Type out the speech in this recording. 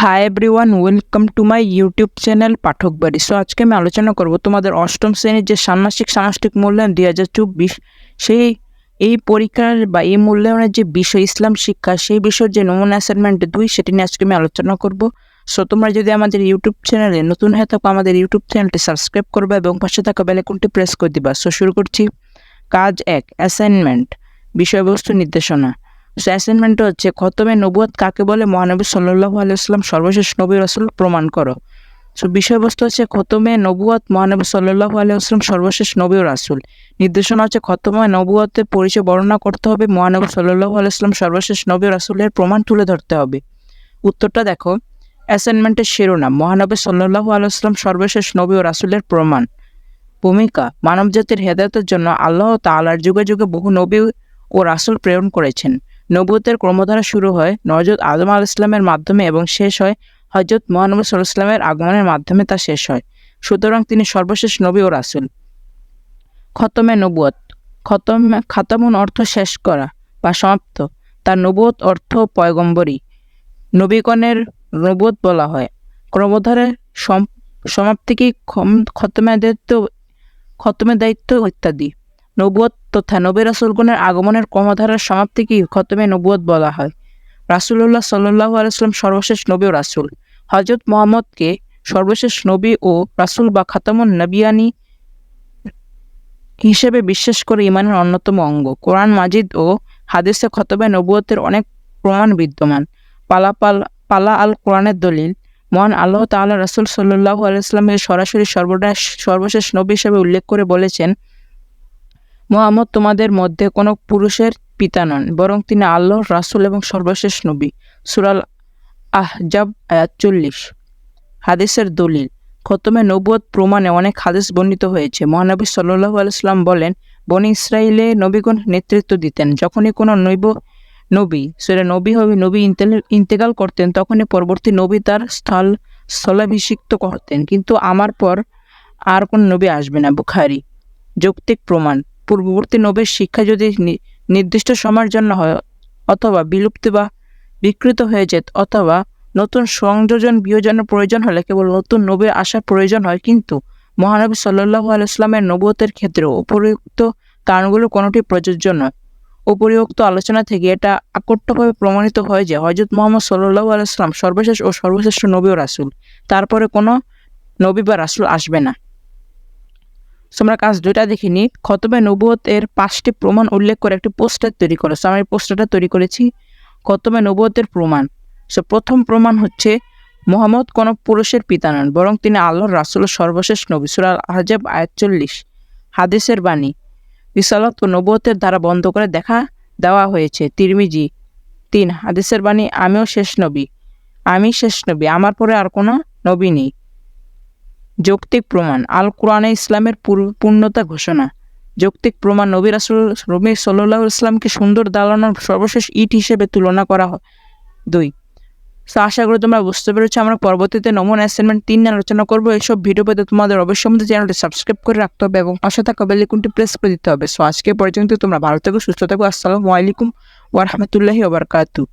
Hi everyone welcome to my YouTube channel Pathak Bari so আজকে আমি আলোচনা করব তোমাদের অষ্টম শ্রেণির যে ষান্মাসিক সামষ্টিক মূল্যায়ন দুই হাজার চব্বিশ, সেই, এই পরীক্ষার বা এই মূল্যায়নের যে বিষয়, ইসলাম শিক্ষা, সেই বিষয়ের যে নমুনা অ্যাসাইনমেন্ট দুই, সেটি নিয়ে আজকে আমি আলোচনা করব। সো তোমরা যদি আমাদের ইউটিউব চ্যানেলে নতুন হয়ে থাকো, আমাদের ইউটিউব চ্যানেলটি সাবস্ক্রাইব করবে এবং পাশে থাকা বেলাইকনটি প্রেস করে দিবা। সো শুরু করছি। কাজ এক অ্যাসাইনমেন্ট বিষয়বস্তু নির্দেশনা। অ্যাসাইনমেন্টটা হচ্ছে খতমে নবুয়ত কাকে বলে? মহানবী সাল্লাহ আলাইসলাম সর্বশেষ নবী রসুল প্রমাণ করো। সো বিষয়বস্তু হচ্ছে খতমে নবুয়ত মহানবী সাল্লাহ আলাইসলাম সর্বশেষ নবী রাসুল। নির্দেশনা হচ্ছে খতমে নবুয়তের পরিচয় বর্ণনা করতে হবে, মহানবী সাল্লাহ আলাইসলাম সর্বশেষ নবী রাসুলের প্রমাণ তুলে ধরতে হবে। উত্তরটা দেখো অ্যাসাইনমেন্টের শিরোনাম, মহানবী সাল্লাহ আলাইসলাম সর্বশেষ নবী রাসুলের প্রমাণ। ভূমিকা, মানবজাতির হেদায়তের জন্য আল্লাহ তাআলার যুগে যুগে বহু নবী ও রাসুল প্রেরণ করেছেন। নবুয়তের ক্রমধারা শুরু হয় নজরত আদম আল ইসলামের মাধ্যমে এবং শেষ হয় হজরত সাল ইসলামের আগমনের মাধ্যমে তা শেষ হয়। সুতরাং তিনি সর্বশেষ নবী ও রাসুল। খতমে নবুয়ত। খতম, খাতামুন অর্থ শেষ করা বা সমাপ্ত। তার নবুয়ত অর্থ পয়গম্বরী। নবীগণের নবুয়ত বলা হয়। ক্রমধারে সম সমাপ্তিকেই খম- খতমে দায়িত্ব খতমে দায়িত্ব ইত্যাদি। নবুয়ত তথা নবী রাসুলগণের আগমনের ক্রমধারার সমাপ্তিকেই খতমে নবুয়ত বলা হয়। রাসুল্লাহ সাল্লাহ আলাইসলাম সর্বশেষ নবী ও রাসুল। হজরত মোহাম্মদকে সর্বশেষ নবী ও রাসুল বা খাতামুন নবিয়ানি হিসেবে বিশ্বাস করে ইমানের অন্যতম অঙ্গ। কোরআন মাজিদ ও হাদিসে খতবে নবুয়তের অনেক প্রমাণ বিদ্যমান। পালাপাল, পালা আল কোরআনের দলিল, মহান আল্লাহ তাআলা রাসুল সাল্লাহ আলাইসলামের সরাসরি সর্বনাশ, সর্বশেষ নবী হিসেবে উল্লেখ করে বলেছেন মোহাম্মদ তোমাদের মধ্যে কোনো পুরুষের পিতা নন, বরং তিনি আল্লাহর রাসূল এবং সর্বশেষ নবী। সুরাল আহজাব, আয়াত চল্লিশ। হাদিসের দলিল, খতমে নবুয়ত প্রমাণে অনেক হাদিস বর্ণিত হয়েছে। মহানবী সাল্লাল্লাহু আলাইহি সাল্লাম বলেন, বনি ইসরায়েলে নবীগণ নেতৃত্ব দিতেন। যখনই কোনো নৈব নবী সেটা নবী হবে, নবী ইন্তেকাল করতেন, তখনই পরবর্তী নবী তার স্থল, স্থলাভিষিক্ত করতেন। কিন্তু আমার পর আর কোন নবী আসবে না, বুখারি। যৌক্তিক প্রমাণ পূর্ববর্তী নবীর শিক্ষা যদি নির্দিষ্ট সময়ের জন্য হয়, অথবা বিলুপ্তি বা বিকৃত হয়ে যেত, অথবা নতুন সংযোজন বিয়োজনের প্রয়োজন হলে কেবল নতুন নবীর আসার প্রয়োজন হয়, কিন্তু মহানবী সাল্লাহ আলাইসলামের নবুয়তের ক্ষেত্রে উপরিউক্ত কারণগুলো কোনোটি প্রযোজ্য নয়। উপরিউক্ত আলোচনা থেকে এটা আকট্টভাবে প্রমাণিত হয় যে হজরত মোহাম্মদ সাল্লাহ আলাইসলাম সর্বশেষ ও সর্বশ্রেষ্ঠ নবী ও রাসুল। তারপরে কোনো নবী বা রাসুল আসবে না। আমরা কাজ দুইটা দেখিনি খতবে নবুয়ত এর পাঁচটি প্রমাণ উল্লেখ করে একটি পোস্টার তৈরি করে। So, আমি পোস্টারটা তৈরি করেছি খতমে নবুয়তের প্রমাণ। সো প্রথম প্রমাণ হচ্ছে মোহাম্মদ কোনো পুরুষের পিতা নন বরং তিনি আল্লাহর রাসুলের সর্বশেষ নবী। সুরাল আহজাব আয়াতচল্লিশ হাদিসের বাণী। বিশালত ও নবুয়তের দ্বারা বন্ধ করে দেখা দেওয়া হয়েছে। তিরমিজি তিন হাদিসের বাণী আমিও শেষ নবী আমি শেষ নবী আমার পরে আর কোনো নবী নেই। যৌক্তিক প্রমাণ, আল কোরআনে ইসলামের পূর- পূর্ণতা ঘোষণা। যৌক্তিক প্রমাণ, নবী রাসুল রবি সাল্লাহ ইসলামকে সুন্দর দালানোর সর্বশেষ ইট হিসেবে তুলনা করা হয়। দুই আশা করি তোমরা বুঝতে পেরেছ, আমরা পরবর্তীতে নমুনা অ্যাসাইনমেন্ট তিন আলোচনা করব। এইসব ভিডিও পেতে তোমাদের অবশ্যই আমাদের চ্যানেলটি সাবস্ক্রাইব করে রাখতে হবে এবং পাশে থাকা বেলিকুনটি প্রেস করে দিতে হবে। সো আজকে পর্যন্ত তোমরা ভালো থেকো, সুস্থ থাকো। আসসালামু আলাইকুম ওরহামতুল্লাহি ওবরকাতু